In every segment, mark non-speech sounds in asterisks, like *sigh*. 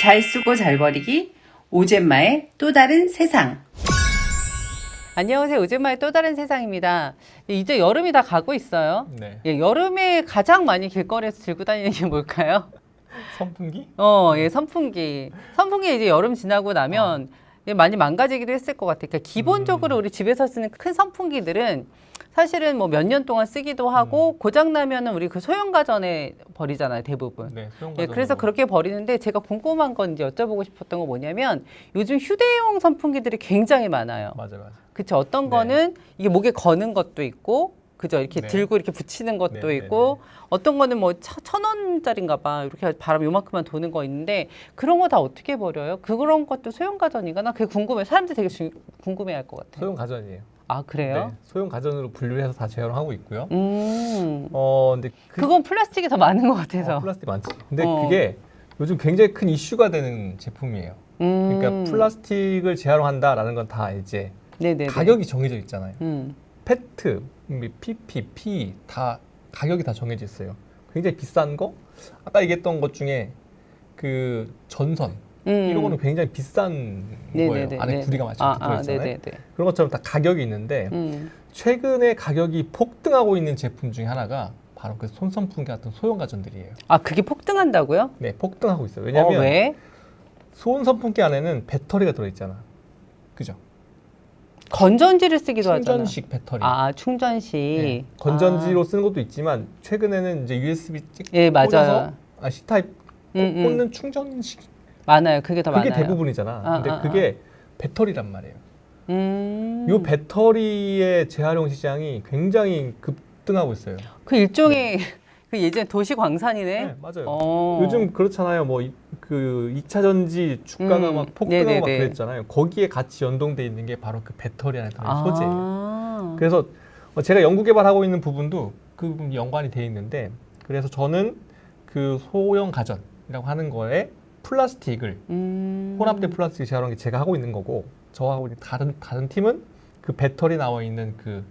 잘 쓰고 잘 버리기 오젠마의 또 다른 세상. 안녕하세요. 오즈마의 또 다른 세상입니다. 이제 여름이 다 가고 있어요. 네. 예, 여름에 가장 많이 길거리에서 들고 다니는 게 뭘까요? 선풍기? *laughs* 어, 예, 선풍기. 선풍기 이제 여름 지나고 나면 예, 많이 망가지기도 했을 것 같아요. 그러니까 기본적으로 음. 우리 집에서 쓰는 큰 선풍기들은 사실은 뭐 몇 년 동안 쓰기도 하고 음. 고장 나면은 우리 그 소형 가전에 버리잖아요, 대부분. 네, 소형 예. 그래서 그렇게 버리는데 제가 궁금한 건 이제 여쭤보고 싶었던 거 뭐냐면 요즘 휴대용 선풍기들이 굉장히 많아요. 맞아 맞아. 그쵸 어떤 네. 거는 이게 목에 거는 것도 있고 그죠 이렇게 네. 들고 이렇게 붙이는 것도 네, 네, 있고 어떤 거는 뭐 천 원짜리인가 봐 이렇게 바람 요만큼만 도는 거 있는데 그런 거 다 어떻게 버려요? 그런 것도 소형 가전인가 나 그게 궁금해 사람들이 되게 주- 궁금해할 것 같아. 소형 가전이에요. 아 그래요? 네, 소형 가전으로 분류해서 다 재활용하고 있고요. 음 어, 근데 그, 그건 플라스틱이 더 많은 것 같아서. 어, 플라스틱 많지. 근데 어. 그게 요즘 굉장히 큰 이슈가 되는 제품이에요. 음. 그러니까 플라스틱을 재활용한다라는 건 다 이제 네네 가격이 정해져 있잖아요. 음. 페트, 뭐 PP, P 다 가격이 다 정해져 있어요. 굉장히 비싼 거, 아까 얘기했던 것 중에 그 전선 음. 이런 거는 굉장히 비싼 네네네, 거예요. 안에 네. 구리가 많이 아, 아, 들어있잖아요. 네네네. 그런 것처럼 다 가격이 있는데 음. 최근에 가격이 폭등하고 있는 제품 중에 하나가 바로 그 손선풍기 같은 소형 가전들이에요. 아 그게 폭등한다고요? 네, 폭등하고 있어요. 왜냐하면 어, 왜? 소형 선풍기 안에는 배터리가 들어있잖아. 그죠? 건전지를 쓰기도 하잖아. 충전식 배터리. 아 충전식. 네, 건전지로 쓰는 것도 있지만 최근에는 이제 USB 찍 아. 예 맞아요. 꽂아서 아, C 타입 음, 음. 꽂는 충전식 많아요. 그게 더 그게 많아요. 대부분이잖아. 아, 근데 아, 그게 배터리란 말이에요. 음. 이 배터리의 재활용 시장이 굉장히 급등하고 있어요. 그 일종의 *laughs* 그 예전 도시 광산이네. 네, 맞아요. 어. 요즘 그렇잖아요. 뭐 그 2차 전지 주가가 음, 막 폭등하고 막 네네네. 그랬잖아요. 거기에 같이 연동돼 있는 게 바로 그 배터리 안에 들어있는 소재예요. 아. 그래서 어, 제가 연구 개발하고 있는 부분도 그 부분 연관이 돼 있는데 그래서 저는 그 소형 가전이라고 하는 거에 플라스틱을 음. 혼합된 플라스틱 재활용이 제가 하고 있는 거고 저하고 다른 다른 팀은 그 배터리 나와 있는 그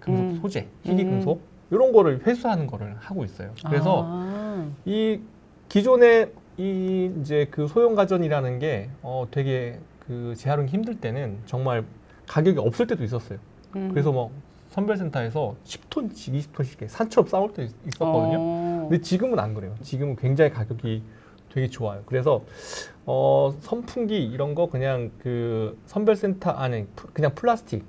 금속 음. 소재, 희귀 음. 금속 이런 거를 회수하는 거를 하고 있어요. 그래서 아. 이 기존에 이 이제 그 소형 가전이라는 게 어 되게 그 재활용이 힘들 때는 정말 가격이 없을 때도 있었어요. 음. 그래서 뭐 선별센터에서 10톤씩 20톤씩 산처럼 싸울 때 있었거든요. 어. 근데 지금은 안 그래요. 지금은 굉장히 가격이 되게 좋아요. 그래서 어 선풍기 이런 거 그냥 그 선별센터 안에 프- 그냥 플라스틱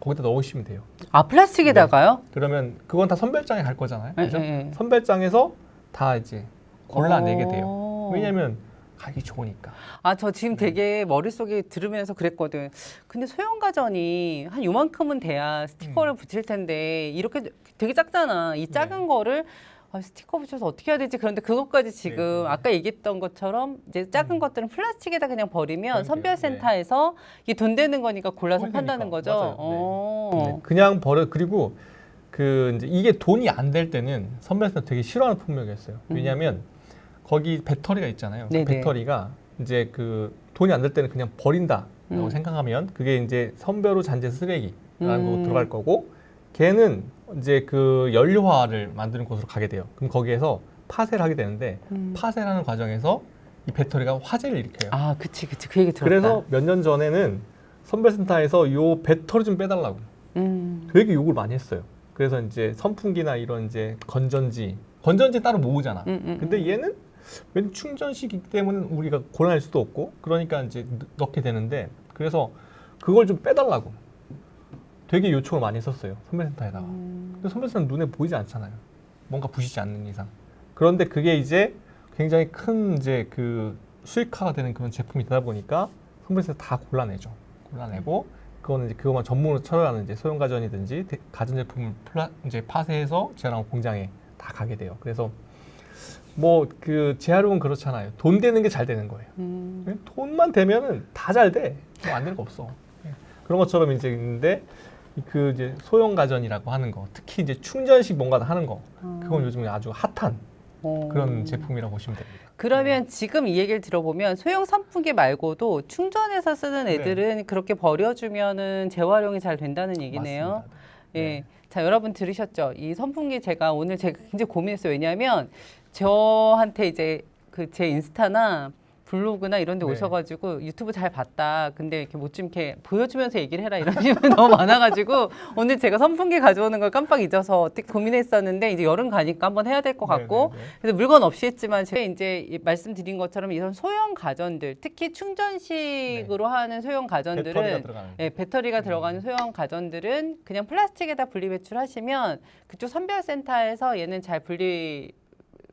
거기다 넣으시면 돼요. 아 플라스틱에다가요? 그러면 그건 다 선별장에 갈 거잖아요. 예, 그죠? 예, 예. 선별장에서 다 이제 골라내게 돼요. 어. 왜냐면 가격이 좋으니까. 아, 저 지금 네. 되게 머릿속에 들으면서 그랬거든. 근데 소형 가전이 한 요만큼은 돼야 스티커를 붙일 텐데 이렇게 되게 작잖아. 이 작은 음. 네. 거를 아, 스티커 붙여서 어떻게 해야 되지? 그런데 그것까지 지금 네, 네. 아까 얘기했던 것처럼 이제 작은 음. 것들은 플라스틱에다 그냥 버리면 그러니까요. 선별센터에서 이게 돈 되는 거니까 골라서 꼴 되니까. 판다는 거죠. 맞아요. 네. 어. 네, 그냥 버려 그리고 그 이제 이게 돈이 안 될 때는 선별센터 되게 싫어하는 품목이었어요. 왜냐하면 거기 배터리가 있잖아요. 그 음. 네네. 배터리가 이제 그 돈이 안 될 때는 그냥 버린다라고 음. 생각하면 그게 이제 선별 후 잔재 쓰레기라는 음. 거 들어갈 거고 걔는 이제 그 연료화를 만드는 곳으로 가게 돼요. 그럼 거기에서 파쇄를 하게 되는데 음. 파쇄하는 과정에서 이 배터리가 화재를 일으켜요. 아, 그치, 그치. 그 얘기 들었다. 그래서 몇 년 전에는 선별센터에서 요 배터리 좀 빼달라고 음. 되게 욕을 많이 했어요. 그래서 이제 선풍기나 이런 이제 건전지, 건전지 따로 모으잖아. 음, 음, 근데 음. 얘는 왠 충전식이기 때문에 우리가 고려할 수도 없고, 그러니까 이제 넣- 넣게 되는데, 그래서 그걸 좀 빼달라고 되게 요청을 많이 했었어요. 선별센터에다가. 음. 근데 선별센터는 눈에 보이지 않잖아요. 뭔가 부시지 않는 이상. 그런데 그게 이제 굉장히 큰 이제 그 수익화가 되는 그런 제품이 되다 보니까 선별센터 다 골라내죠. 골라내고 그거는 이제 그것만 전문으로 처리하는 이제 소형 가전이든지 대- 가전 제품을 플라, 이제 파쇄해서 재활용 공장에 다 가게 돼요. 그래서 뭐 그 재활용은 그렇잖아요. 돈 되는 게 잘 되는 거예요. 음. 돈만 되면은 다 잘 돼. 안 되는 거 없어. 예. 그런 것처럼 이제 있는데 그 이제 소형 가전이라고 하는 거, 특히 이제 충전식 뭔가 하는 거, 그건 요즘 아주 핫한 어. 그런 제품이라고 보시면 됩니다. 그러면 지금 이 얘기를 들어보면 소형 선풍기 말고도 충전해서 쓰는 네. 애들은 그렇게 버려주면은 재활용이 잘 된다는 얘기네요. 맞습니다. 예. 네. 자, 여러분 들으셨죠? 이 선풍기 제가 오늘 제가 굉장히 고민했어요. 왜냐하면 저한테 이제 그 제 인스타나 블로그나 이런 데 네. 오셔가지고 유튜브 잘 봤다. 근데 이렇게 못 좀 이렇게 보여주면서 얘기를 해라 이런 *laughs* 질문이 너무 많아가지고 오늘 제가 선풍기 가져오는 걸 깜빡 잊어서 어떻게 고민했었는데 이제 여름 가니까 한번 해야 될 것 같고 네네네. 그래서 물건 없이 했지만 제가 이제 이 말씀드린 것처럼 이런 소형 가전들 특히 충전식으로 하는 소형 배터리가 가전들은 들어가는. 예, 배터리가 음. 들어가는 소형 가전들은 그냥 플라스틱에다 분리 배출하시면 그쪽 선별센터에서 얘는 잘 분리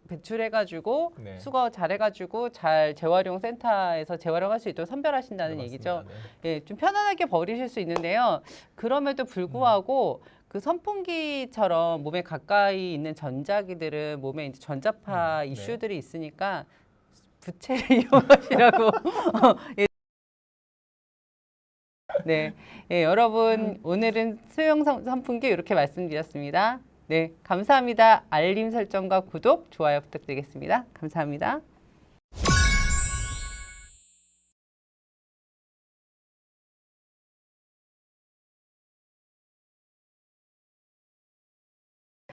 배출해가지고 네. 수거 잘해가지고 잘 재활용 센터에서 재활용할 수 있도록 선별하신다는 네, 얘기죠. 네. 예, 좀 편안하게 버리실 수 있는데요. 그럼에도 불구하고 그 선풍기처럼 몸에 가까이 있는 전자기들은 몸에 이제 전자파 음, 네. 이슈들이 있으니까 부채를 *laughs* 이용하시라고. 예. 네, 예, 여러분 오늘은 소형 선- 선풍기 이렇게 말씀드렸습니다. 네, 감사합니다. 알림 설정과 구독, 좋아요 부탁드리겠습니다. 감사합니다.